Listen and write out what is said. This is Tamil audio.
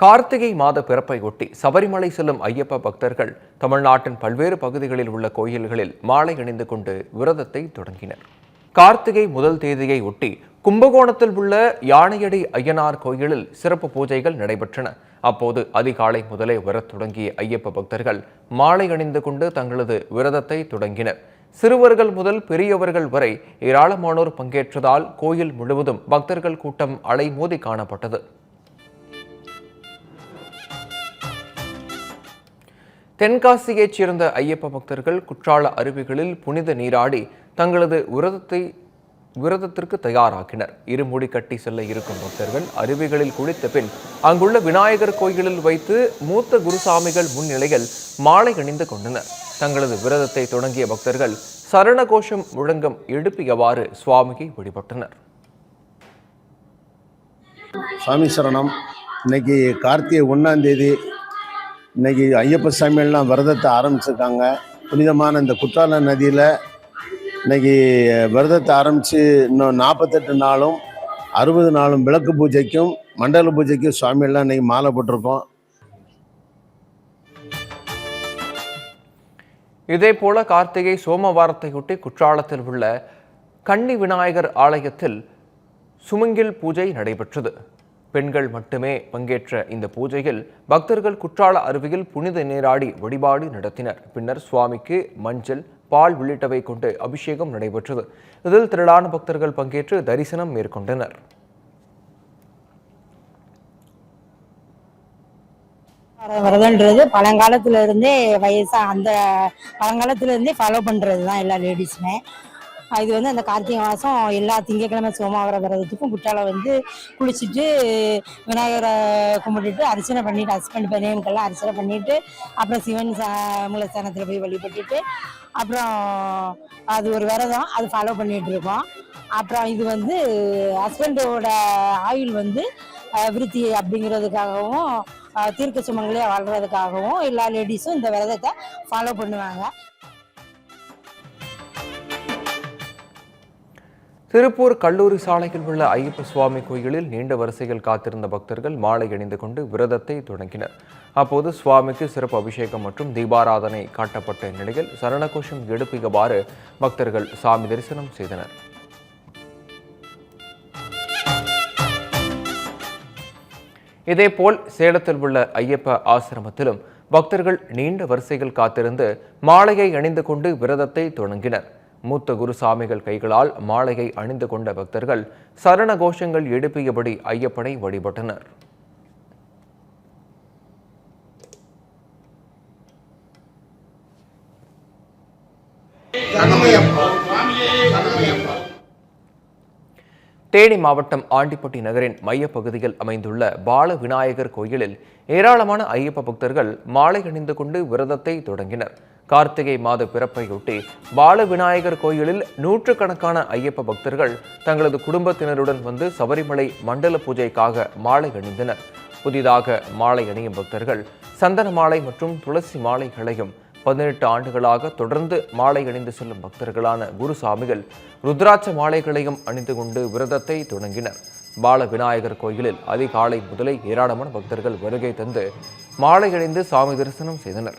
கார்த்திகை மாத பிறப்பை ஒட்டி சபரிமலை செல்லும் ஐயப்ப பக்தர்கள் தமிழ்நாட்டின் பல்வேறு பகுதிகளில் உள்ள கோயில்களில் மாலை அணிந்து கொண்டு விரதத்தை தொடங்கினர். கார்த்திகை முதல் தேதியை ஒட்டி கும்பகோணத்தில் உள்ள யானையடி ஐயனார் கோயிலில் சிறப்பு பூஜைகள் நடைபெற்றன. அப்போது அதிகாலை முதலே வரத் தொடங்கிய ஐயப்ப பக்தர்கள் மாலை அணிந்து கொண்டு தங்களது விரதத்தை தொடங்கினர். சிறுவர்கள் முதல் பெரியவர்கள் வரை ஏராளமானோர் பங்கேற்றதால் கோயில் முழுவதும் பக்தர்கள் கூட்டம் அலைமோதி காணப்பட்டது. தென்காசியைச் சேர்ந்த ஐயப்ப பக்தர்கள் குற்றால அருவிகளில் புனித நீராடி தங்களது விரதத்தை விரதத்திற்கு தயாராக்கினர் இருமுடி கட்டி செல்ல இருக்கும் பக்தர்கள் அருவிகளில் குளித்த பின் அங்குள்ள விநாயகர் கோயிலில் வைத்து மூத்த குருசாமிகள் முன்னிலையில் மாலை அணிந்து கொண்டனர். தங்களது விரதத்தை தொடங்கிய பக்தர்கள் சரண கோஷம் முழங்கம் எழுப்பியவாறு சுவாமியை வழிபட்டனர். சாமி சரணம். இன்னைக்கு கார்த்திகை ஒன்றாம் தேதி இன்றைக்கி ஐயப்ப சாமியெல்லாம் விரதத்தை ஆரம்பிச்சிருக்காங்க. புனிதமான இந்த குற்றால நதியில் இன்னைக்கு விரதத்தை ஆரம்பித்து இன்னும் நாற்பத்தெட்டு நாளும் அறுபது நாளும் விளக்கு பூஜைக்கும் மண்டல பூஜைக்கும் சுவாமியெல்லாம் இன்றைக்கி மாலை போட்டிருக்கோம். இதேபோல கார்த்திகை சோமவாரத்தையொட்டி குற்றாலத்தில் உள்ள கன்னி விநாயகர் ஆலயத்தில் சுமங்கில் பூஜை நடைபெற்றது. பெண்கள் மட்டுமே பங்கேற்ற இந்த பூஜையில் பக்தர்கள் குற்றால அருவியில் புனித நீராடி வழிபாடு நடத்தினர். பின்னர் சுவாமிக்கு மஞ்சள் பால் உள்ளிட்டவை கொண்டு அபிஷேகம் நடைபெற்றது. இதில் திரளான பக்தர்கள் பங்கேற்று தரிசனம் மேற்கொண்டனர். விரதன்றது பழங்காலத்துல இருந்தே வயசா அந்த பழங்காலத்துல இருந்தே ஃபாலோ பண்றது தான் எல்லா லேடிஸுமே இது வந்து அந்த கார்த்திகை மாதம் எல்லா திங்கக்கிழமை சோமாவர விரதத்துக்கும் குட்டால வந்து குளிச்சுட்டு விநாயகரை கும்பிட்டுட்டு அர்ச்சனை பண்ணிட்டு ஹஸ்பண்ட் பையனுக்கெல்லாம் அர்ச்சனை பண்ணிட்டு அப்புறம் சிவன் மூலஸ்தானத்தில் போய் வழிபட்டுட்டு அப்புறம் அது ஒரு விரதம் அது ஃபாலோ பண்ணிட்டு இருக்கோம். அப்புறம் இது வந்து ஹஸ்பண்டோட ஆயுள் வந்து விருத்தி அப்படிங்கிறதுக்காகவும் தீர்க்க சுமங்களே வாழ்றதுக்காகவும் எல்லா லேடிஸும் இந்த விரதத்தை ஃபாலோ பண்ணுவாங்க. திருப்பூர் கல்லூரி சாலையில் உள்ள ஐயப்ப சுவாமி கோயிலில் நீண்ட வரிசையில் காத்திருந்த பக்தர்கள் மாலை அணிந்து கொண்டு விரதத்தை தொடங்கினர். அப்போது சுவாமிக்கு சிறப்பு அபிஷேகம் மற்றும் தீபாராதனை காட்டப்பட்ட நிலையில் சரணகோஷம் எழுப்பியவாறு பக்தர்கள் சாமி தரிசனம் செய்தனர். இதேபோல் சேலத்தில் உள்ள ஐயப்ப ஆசிரமத்திலும் பக்தர்கள் நீண்ட வரிசையில் காத்திருந்து மாலையை அணிந்து கொண்டு விரதத்தை தொடங்கினர். மூத்த குருசாமிகள் கைகளால் மாலையை அணிந்து கொண்ட பக்தர்கள் சரண கோஷங்கள் எழுப்பியபடி ஐயப்பனை வழிபட்டனர். தேனி மாவட்டம் ஆண்டிப்பட்டி நகரின் மையப்பகுதியில் அமைந்துள்ள பால விநாயகர் கோயிலில் ஏராளமான ஐயப்ப பக்தர்கள் மாலை அணிந்து கொண்டு விரதத்தை தொடங்கினர். கார்த்திகை மாத பிறப்பையொட்டி பால விநாயகர் கோயிலில் நூற்றுக்கணக்கான ஐயப்ப பக்தர்கள் தங்களது குடும்பத்தினருடன் வந்து சபரிமலை மண்டல பூஜைக்காக மாலை அணிந்தனர். புதிதாக மாலை அணியும் பக்தர்கள் சந்தன மாலை மற்றும் துளசி மாலைகளையும் பதினெட்டு ஆண்டுகளாக தொடர்ந்து மாலை அணிந்து செல்லும் பக்தர்களான குருசாமிகள் ருத்ராட்ச மாலைகளையும் அணிந்து கொண்டு விரதத்தை தொடங்கினர். பால விநாயகர் கோயிலில் அதிகாலை முதலே ஏராளமான பக்தர்கள் வருகை தந்து மாலை அணிந்து சாமி தரிசனம் செய்தனர்.